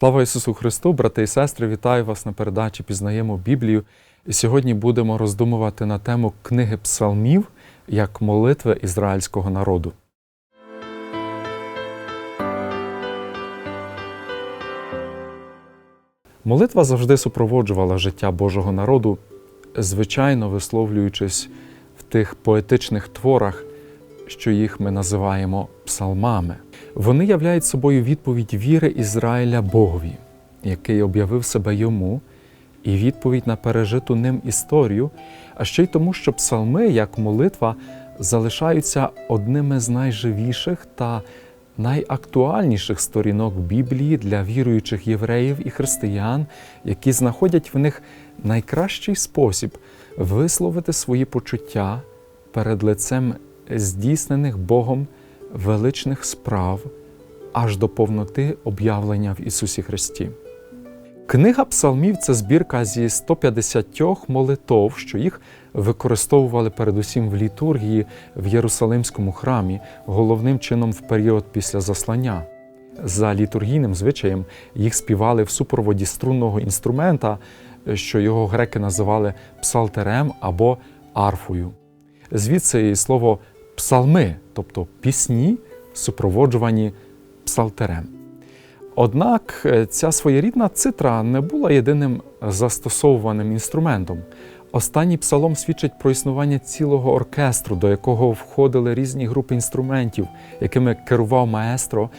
Слава Ісусу Христу, брати і сестри, вітаю вас на передачі Пізнаємо Біблію. І сьогодні будемо роздумувати на тему книги псалмів як молитви ізраїльського народу. Молитва завжди супроводжувала життя Божого народу, звичайно висловлюючись в тих поетичних творах, що їх ми називаємо псалмами. Вони являють собою відповідь віри Ізраїля Богові, який об'явив себе йому, і відповідь на пережиту ним історію, а ще й тому, що псалми, як молитва, залишаються одними з найживіших та найактуальніших сторінок Біблії для віруючих євреїв і християн, які знаходять в них найкращий спосіб висловити свої почуття перед лицем здійснених Богом величних справ аж до повноти об'явлення в Ісусі Христі. Книга Псалмів це збірка зі 150 молитов, що їх використовували передусім в літургії в Єрусалимському храмі, головним чином в період після заслання. За літургійним звичаєм їх співали в супроводі струнного інструмента, що його греки називали псалтерем або арфою. Звідси і слово псалми, тобто пісні, супроводжувані псалтерем. Однак е, ця своєрідна цитра не була єдиним застосовуваним інструментом. Останній псалом свідчить про існування цілого оркестру, до якого входили різні групи інструментів, якими керував маестро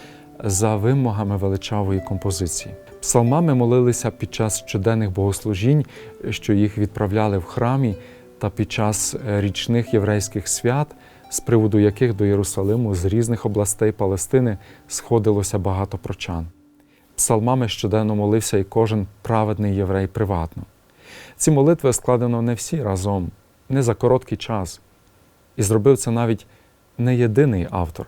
за вимогами величавої композиції. Псалмами молилися під час щоденних богослужінь, що їх відправляли в храмі, та під час річних єврейських свят, з приводу яких до Єрусалиму з різних областей Палестини сходилося багато прочан. Псалмами щоденно молився і кожен праведний єврей приватно. Ці молитви складено не всі разом, не за короткий час, і зробив це навіть не єдиний автор.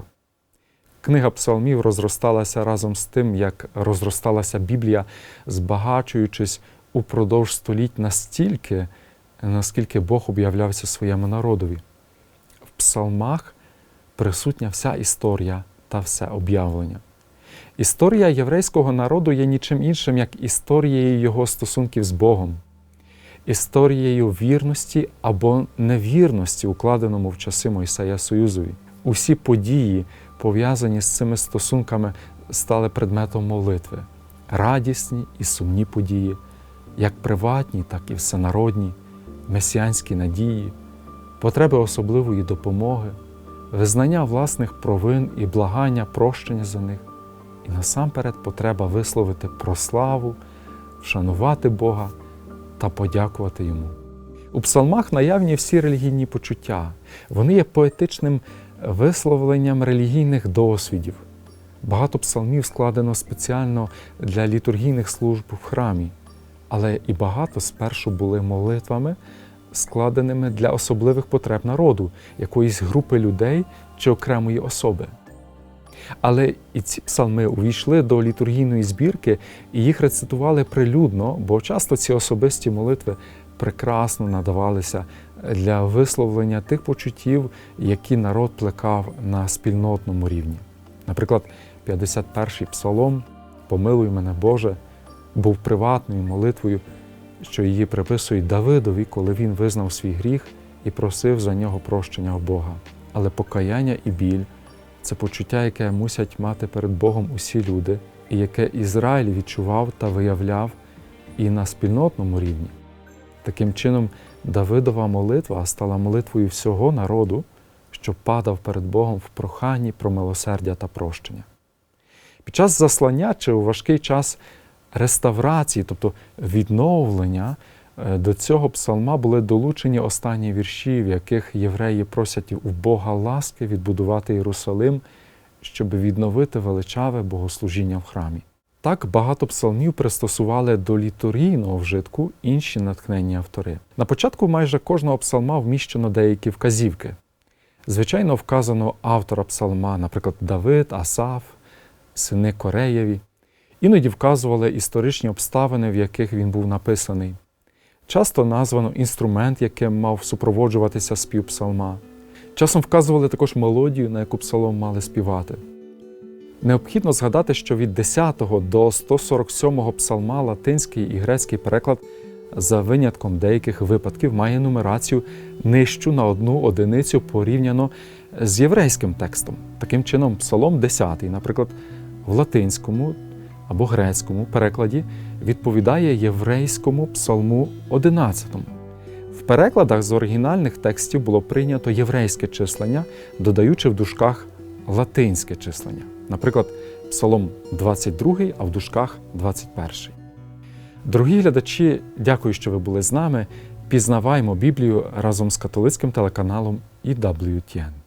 Книга псалмів розросталася разом з тим, як розросталася Біблія, збагачуючись упродовж століть настільки, наскільки Бог об'являвся своєму народові. Псалмах присутня вся історія та все об'явлення. Історія єврейського народу є нічим іншим, як історією його стосунків з Богом, історією вірності або невірності, укладеному в часи Мойсея Союзові. Усі події, пов'язані з цими стосунками, стали предметом молитви, радісні і сумні події, як приватні, так і всенародні, месіанські надії, потреби особливої допомоги, визнання власних провин і благання прощення за них. І насамперед потреба висловити прославу, вшанувати Бога та подякувати Йому. У псалмах наявні всі релігійні почуття, вони є поетичним висловленням релігійних досвідів. Багато псалмів складено спеціально для літургійних служб в храмі, але і багато спершу були молитвами, складеними для особливих потреб народу, якоїсь групи людей чи окремої особи. Але і ці псалми увійшли до літургійної збірки і їх рецитували прилюдно, бо часто ці особисті молитви прекрасно надавалися для висловлення тих почуттів, які народ плекав на спільнотному рівні. Наприклад, 51-й псалом Помилуй мене, Боже, був приватною молитвою, що її приписують Давидові, коли він визнав свій гріх і просив за нього прощення у Бога. Але покаяння і біль це почуття, яке мусять мати перед Богом усі люди, і яке Ізраїль відчував та виявляв і на спільнотному рівні. Таким чином, Давидова молитва стала молитвою всього народу, що падав перед Богом в проханні про милосердя та прощення. Під час заслання чи у важкий час реставрації, тобто відновлення, до цього псалма були долучені останні вірші, в яких євреї просять у Бога ласки відбудувати Єрусалим, щоб відновити величаве богослужіння в храмі. Так багато псалмів пристосували до літургійного вжитку інші натхненні автори. На початку майже кожного псалма вміщено деякі вказівки. Звичайно, вказано автора псалма, наприклад, Давид, Асаф, сини Кореєві. Іноді вказували історичні обставини, в яких він був написаний. Часто названо інструмент, яким мав супроводжуватися спів псалма. Часом вказували також мелодію, на яку псалом мали співати. Необхідно згадати, що від 10 до 147 псалма латинський і грецький переклад за винятком деяких випадків має нумерацію нижчу на одну одиницю порівняно з єврейським текстом. Таким чином, псалом 10, наприклад, в латинському або грецькому перекладі відповідає єврейському псалму 11. В перекладах з оригінальних текстів було прийнято єврейське числення, додаючи в дужках латинське числення. Наприклад, Псалом 22, а в дужках 21. Дорогі глядачі, дякую, що ви були з нами. Пізнаваймо Біблію разом з католицьким телеканалом EWTN.